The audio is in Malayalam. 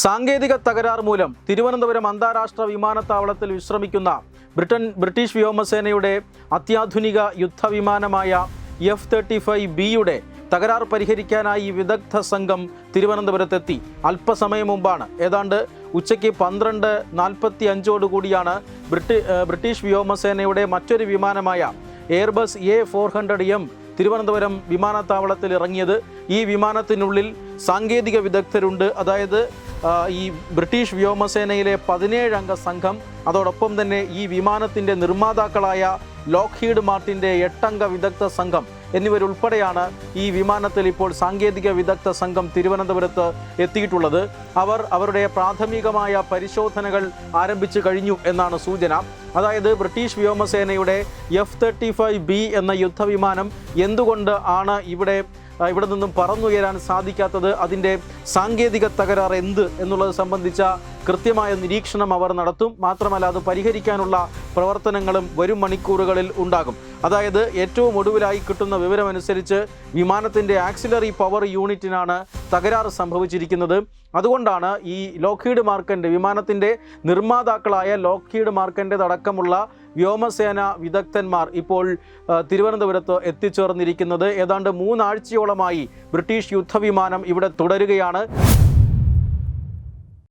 സാങ്കേതിക തകരാർ മൂലം തിരുവനന്തപുരം അന്താരാഷ്ട്ര വിമാനത്താവളത്തിൽ വിശ്രമിക്കുന്ന ബ്രിട്ടൻ ബ്രിട്ടീഷ് വ്യോമസേനയുടെ അത്യാധുനിക യുദ്ധവിമാനമായ എഫ് തേർട്ടി ഫൈവ് ബിയുടെ തകരാർ പരിഹരിക്കാനായി വിദഗ്ധ സംഘം തിരുവനന്തപുരത്തെത്തി. അല്പസമയം മുമ്പാണ്. ഏതാണ്ട് ഉച്ചയ്ക്ക് പന്ത്രണ്ട് നാൽപ്പത്തി അഞ്ചോടുകൂടിയാണ് ബ്രിട്ടി ബ്രിട്ടീഷ് വ്യോമസേനയുടെ മറ്റൊരു വിമാനമായ Airbus A four hundred M Thiruvananthapuram വിമാനത്താവളത്തിൽ ഇറങ്ങിയത് ഈ വിമാനത്തിനുള്ളിൽ സാങ്കേതിക വിദഗ്ധരുണ്ട്. അതായത് ഈ ബ്രിട്ടീഷ് വ്യോമസേനയിലെ പതിനേഴ് അംഗ സംഘം അതോടൊപ്പം തന്നെ ഈ വിമാനത്തിന്റെ നിർമ്മാതാക്കളായ ലോക്ക്ഹീഡ് മാർട്ടിന്റെ എട്ടംഗ വിദഗ്ധ സംഘം എന്നിവരുൾപ്പെടെയാണ് ഈ വിമാനത്തിൽ ഇപ്പോൾ സാങ്കേതിക വിദഗ്ധ സംഘം തിരുവനന്തപുരത്ത് എത്തിയിട്ടുള്ളത്. അവർ അവരുടെ പ്രാഥമികമായ പരിശോധനകൾ ആരംഭിച്ചു കഴിഞ്ഞു എന്നാണ് സൂചന. അതായത് ബ്രിട്ടീഷ് വ്യോമസേനയുടെ എഫ് തേർട്ടി ഫൈവ് ബി എന്ന യുദ്ധവിമാനം എന്തുകൊണ്ട് ആണ് ഇവിടെ ഇവിടെ നിന്നും പറന്നുയരാൻ സാധിക്കാത്തത് അതിന്റെ സാങ്കേതിക തകരാർ എന്ത് എന്നുള്ളത് സംബന്ധിച്ച കൃത്യമായ നിരീക്ഷണം അവർ നടത്തും. മാത്രമല്ല അത് പരിഹരിക്കാനുള്ള പ്രവർത്തനങ്ങളും വരും മണിക്കൂറുകളിൽ ഉണ്ടാകും. അതായത് ഏറ്റവും ഒടുവിലായി കിട്ടുന്ന വിവരമനുസരിച്ച് വിമാനത്തിന്റെ ആക്സിലറി പവർ യൂണിറ്റിനാണ് തകരാറ് സംഭവിച്ചിരിക്കുന്നത്. അതുകൊണ്ടാണ് ഈ ലോക്ക്ഹീഡ് മാർക്കന്റെ വിമാനത്തിന്റെ നിർമ്മാതാക്കളായ ലോക്ഹീഡ് മാർക്കന്റെതടക്കമുള്ള വ്യോമസേന വിദഗ്ധന്മാർ ഇപ്പോൾ തിരുവനന്തപുരത്ത് എത്തിച്ചേർന്നിരിക്കുന്നത്. ഏതാണ്ട് മൂന്നാഴ്ചയോളമായി ബ്രിട്ടീഷ് യുദ്ധവിമാനം ഇവിടെ തുടരുകയാണ്.